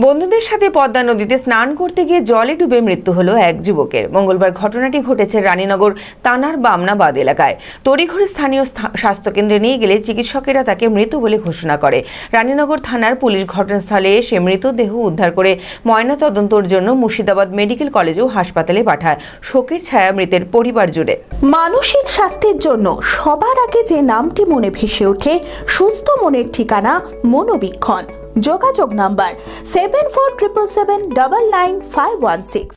বন্ধুদের সাথে পদ্মা নদীতে স্নান করতে গিয়ে জলে ডুবে মৃত্যু হলো এক যুবকের। মঙ্গলবার ঘটনাটি ঘটেছে রানীনগর তানার বামনাবাদ এলাকায়। তড়িঘড়ি স্থানীয় স্থা- স্বাস্থ্যকেন্দ্রে নিয়ে গেলে চিকিৎসকেরা তাকে মৃত বলে ঘোষণা করে। রানীনগর থানার পুলিশ ঘটনাস্থলে এসে মৃতদেহ উদ্ধার করে ময়নাতদন্তর জন্য মুর্শিদাবাদ মেডিকেল কলেজ ও হাসপাতালে পাঠায়। শোকের ছায়া মৃতের পরিবার জুড়ে। মানসিক স্বাস্থ্যের জন্য সবার আগে যে নামটি মনে ভেসে ওঠে, সুস্থ মনের ঠিকানা মনোবীক্ষণ। যোগাযোগ number seven four triple seven double nine five one six.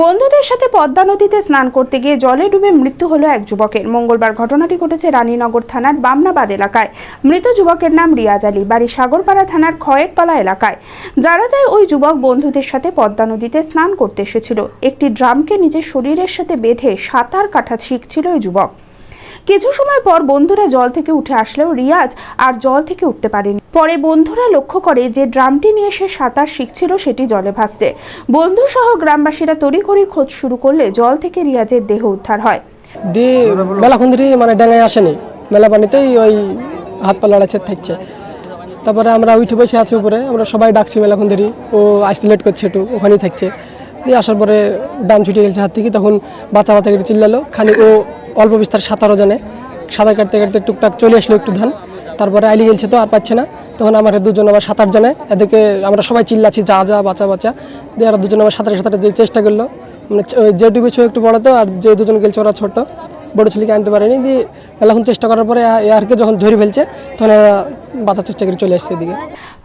বন্ধুদের সাথে পদ্মা নদীতে স্নান করতে গিয়ে জলে ডুবে মৃত্যু হলো এক যুবকের। মঙ্গলবার ঘটনাটি ঘটেছে রানীনগর থানার বামনাবাদ এলাকায়। মৃত যুবকের নাম রিয়াজ আলী, বাড়ি সাগরপাড়া থানার খয়েরতলা এলাকায়। যারা যায় ওই যুবক বন্ধুদের সাথে পদ্মা নদীতে স্নান করতে এসেছিল। একটি ড্রামকে নিজের শরীরের সাথে বেঁধে সাঁতার কাটা শিখছিল ওই যুবক। কিছু সময় পর বন্ধুরা জল থেকে উঠে আসলেও রিয়াজ আর জল থেকে উঠতে পারেনি। পরে বন্ধুরা লক্ষ্য করে যে ড্রামটি নিয়ে সে সাঁতার শিখছিল সেটি জলে ভাসছে। বন্ধু সহ গ্রামবাসীরা তড়িঘড়ি খোঁজ শুরু করলে জল থেকে রিয়াজের দেহ উদ্ধার হয়। দিয়ে মেলাক্ষণ মানে ডাঙায় আসেনি। মেলা পানিতেই ওই হাত পা লড়াচ্ছে থাকছে তারপরে আমরা উঠে বসে আছি উপরে। আমরা সবাই ডাকছি মেলাক্ষণ ধরে ও আসতে লেট করছে একটু, ওখানেই থাকছে। দিয়ে আসার পরে ডান ছুটে গেছে হাত থেকে, তখন বাচ্চা বাচ্চা করে চিল্লালো। খালি ও অল্প বিস্তার সাঁতারও জানে। সাঁতার কাটতে কাটতে টুকটাক চলে আসলো একটু ধান। তারপরে আইলি গেলছে তো, আর পাচ্ছে না। তখন আমার দুজন আবার সাঁতার জানে। এদিকে আমরা সবাই চিল্লাছি যা যা, বাঁচা বাঁচা। দিয়ে আর দুজন আবার সাঁতারে সাঁতারে যে চেষ্টা করল। মানে যে ডুবেছে একটু বড় তো, আর যে দুজন গেলছে ওরা ছোট। বড় ছেলেকে আনতে পারেনি দিয়ে এখন চেষ্টা করার পরে এয়ারকে যখন ধরে ফেলছে তখন বাঁচার চেষ্টা করে চলে আসছে এদিকে।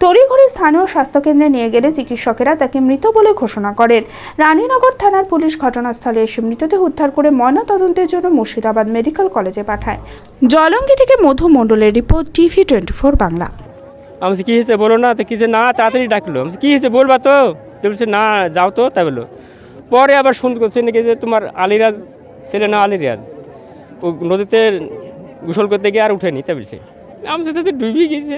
তড়িঘড়ি স্থানীয় স্বাস্থ্যকেন্দ্রে নিয়ে গেলে চিকিৎসকেরা তাকে মৃত বলে ঘোষণা করেন। রানীনগর থানার পুলিশ ঘটনাস্থলে এসে মৃতদেহ উদ্ধার করে ময়নাতদন্তের জন্য মুর্শিদাবাদ মেডিকেল কলেজে পাঠায়। জলঙ্গি থেকে মধু মণ্ডলের report TV twenty four Bangla. আমি কী হয়েছে? বলো না। তো যে না তাড়াতাড়ি ডাকলো। আমি কী হয়েছে? বলবা তো। বলছে না যাও তো। তাই বলল। পরে আবার শুনতে করছে নাকি যে তোমার আলিরাজ ছেলে না আলিরাজ? নদীতে গোসল করতে গিয়ে আর উঠেনি তা বলছে আমি তো ডুবে গেছে।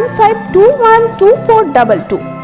95212422.